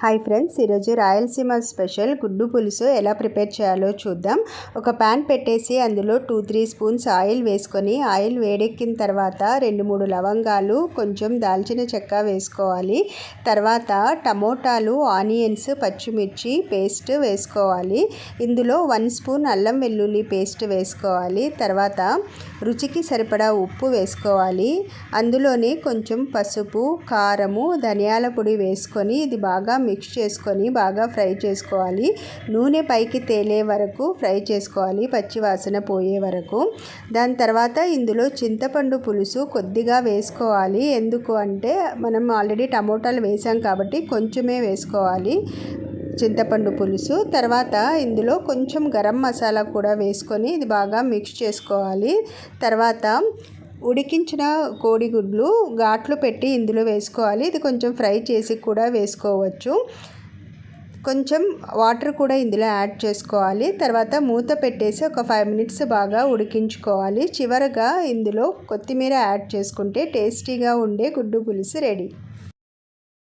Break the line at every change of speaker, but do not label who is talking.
Hi friends ఈరోజు Rayalaseema special గుడ్డు పులుసు ఎలా ప్రిపేర్ చేయాలో చూద్దాం. ఒక ప్యాన్ పెట్టేసి అందులో టూ త్రీ స్పూన్స్ ఆయిల్ వేసుకొని ఆయిల్ వేడెక్కిన తర్వాత రెండు మూడు లవంగాలు కొంచెం దాల్చిన చెక్క వేసుకోవాలి. తర్వాత టమోటాలు ఆనియన్స్ పచ్చిమిర్చి పేస్ట్ వేసుకోవాలి. ఇందులో వన్ స్పూన్ అల్లం వెల్లుల్లి పేస్ట్ వేసుకోవాలి. తర్వాత రుచికి సరిపడా ఉప్పు వేసుకోవాలి. అందులోనే కొంచెం పసుపు కారము ధనియాల పొడి వేసుకొని ఇది బాగా మిక్స్ చేసుకొని బాగా ఫ్రై చేసుకోవాలి. నూనె పైకి తేలే వరకు ఫ్రై చేసుకోవాలి. పచ్చివాసన పోయే వరకు. దాని తర్వాత ఇందులో చింతపండు పులుసు కొద్దిగా వేసుకోవాలి. ఎందుకు అంటే మనం ఆల్రెడీ టమోటాలు వేసాం కాబట్టి కొంచెమే వేసుకోవాలి చింతపండు పులుసు. తర్వాత ఇందులో కొంచెం గరం మసాలా కూడా వేసుకొని ఇది బాగా మిక్స్ చేసుకోవాలి. తర్వాత ఉడికించిన కోడిగుడ్లు ఘాట్లు పెట్టి ఇందులో వేసుకోవాలి. ఇది కొంచెం ఫ్రై చేసి కూడా వేసుకోవచ్చు. కొంచెం వాటర్ కూడా ఇందులో యాడ్ చేసుకోవాలి. తర్వాత మూత పెట్టేసి ఒక ఫైవ్ మినిట్స్ బాగా ఉడికించుకోవాలి. చివరగా ఇందులో కొత్తిమీర యాడ్ చేసుకుంటే టేస్టీగా ఉండే గుడ్డు పులుసు రెడీ.